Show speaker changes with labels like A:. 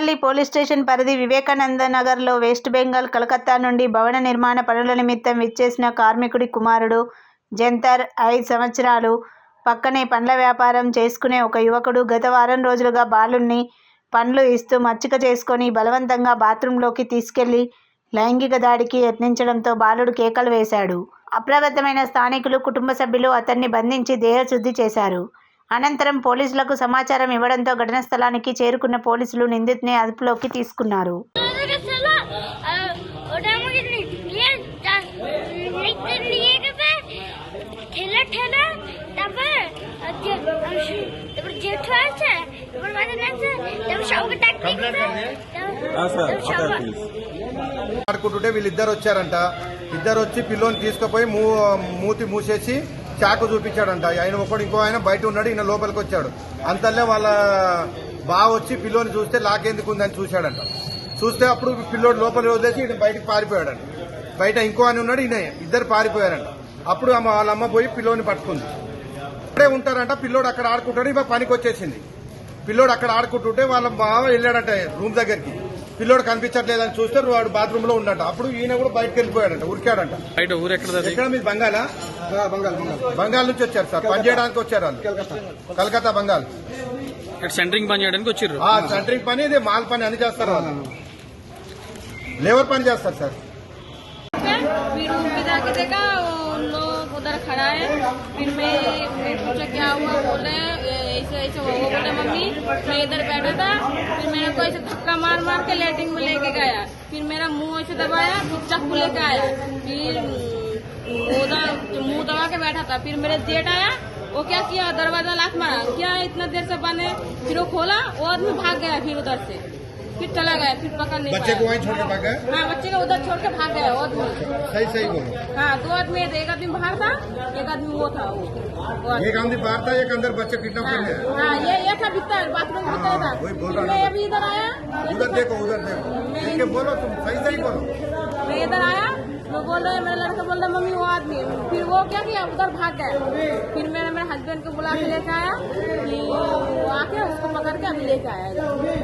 A: Kukatpally police station పరిధి వివేకానంద నగర్లో west Bengal Calcutta నుండి భవన నిర్మాణ పనుల నిమిత్తం విచ్చేసిన కార్మికుడి కుమారుడు జంతర్ ఐదు సంవత్సరాలు. పక్కనే పండ్ల వ్యాపారం చేసుకునే ఒక యువకుడు గత వారం రోజులుగా బాలుణ్ణి పండ్లు ఇస్తూ మచ్చిక చేసుకొని బలవంతంగా బాత్రూంలోకి తీసుకెళ్ళి లైంగిక దాడికి యత్నించడంతో బాలుడు కేకలు వేశాడు. అప్రమత్తమైన స్థానికులు కుటుంబ సభ్యులు అతన్ని బంధించి దేహశుద్ధి చేశారు. అనంతరం పోలీసులకు సమాచారం ఇవ్వడంతో ఘటనా స్థలానికి చేరుకున్న పోలీసులు నిందితుని అదుపులోకి తీసుకున్నారు.
B: ఆడుకుంటుంటే వీళ్ళిద్దరు వచ్చారంట. ఇద్దరు వచ్చి పిల్లోని తీసుకుపోయి మూ మూతి మూసేసి చాకు చూపించాడంట. ఆయన ఒకడు ఇంకో ఆయన బయట ఉన్నాడు ఈయన లోపలికి వచ్చాడు. అంతల్లే వాళ్ళ బావ వచ్చి పిల్లోని చూస్తే లాకెందుకు ఉందని చూశాడంట. చూస్తే అప్పుడు పిల్లోడు లోపలి వదిలేసి ఈయన బయటకు పారిపోయాడంట. బయట ఇంకో ఆయన ఉన్నాడు ఈయన ఇద్దరు పారిపోయారంట. అప్పుడు అమ్మ వాళ్ళ అమ్మ పోయి పిల్లోని పట్టుకుంది. ఇక్కడే ఉంటారంట పిల్లోడు అక్కడ ఆడుకుంటాడు ఇవ్వ పనికి వచ్చేసింది పిల్లోడు అక్కడ ఆడుకుంటుంటే వాళ్ళ బావ వెళ్ళాడంట రూమ్ దగ్గరికి. పిల్లోడు కనిపించట్లేదని చూస్తే వాడు బాత్రూమ్ లో ఉన్నట్ట అప్పుడు ఈయన కూడా బయటకు వెళ్ళిపోయాడంట ఉరికాడంట
C: బయట ఊరు ఎక్కడ
B: ఎక్కడ మీరు బంగాలా బంగాల్ నుంచి వచ్చారు సార్ పని చేయడానికి వచ్చారు వాళ్ళు కలకత్తా బంగాల్
C: ఇక్కడ సెంటరింగ్ పని చేయడానికి వచ్చిర్రు
B: ఆ సెంటరింగ్ పని ఇది మాల్ పని అన్ని చేస్తారు వాళ్ళు లేబర్ పని చేస్తారు సార్
D: फिर उनके जाके देखा वो उन लोग उधर खड़ा है फिर मैं मैं पूछा क्या हुआ बोले ऐसे वो बोला, मम्मी, मैं इधर बैठा था, फिर मेरे को ऐसे धक्का मार मार के लेटरिन में लेके गया। फिर मेरा मुँह ऐसे दबाया फिर चक्कू लेके आया। फिर मुँह दबा के बैठा था। फिर मेरे जेठ आया, वो क्या किया? दरवाज़ा लाख मारा। क्या इतना देर से बने फिर वो खोला, वो आदमी भाग गया फिर उधर से। फिर चला गया फिर पकड़ नहीं
B: बच्चे को वहीं छोड़ के भाग गए
D: हाँ बच्चे को उधर छोड़ के भाग गया वो आदमी
B: सही सही बोलो।
D: हाँ दो आदमी एक आदमी बाहर था एक आदमी वो था। वो।
B: एक आदमी बाहर था एक अंदर बच्चे किडनैप
D: हाँ,
B: कर लिया
D: हाँ ये ये था भीतर बाथरूम के भीतर था। मैं अभी इधर आया।
B: उधर देखो उधर देखो। बोलो तुम सही सही बोलो।
D: मैं इधर आया वो बोल रहा मेरा लड़का बोल रहा मम्मी वो आदमी फिर वो क्या किया उधर भाग गया। फिर मैंने मेरे हस्बैंड को बुला के लेके आया फिर वो आके उसको पकड़ के अभी लेके आया।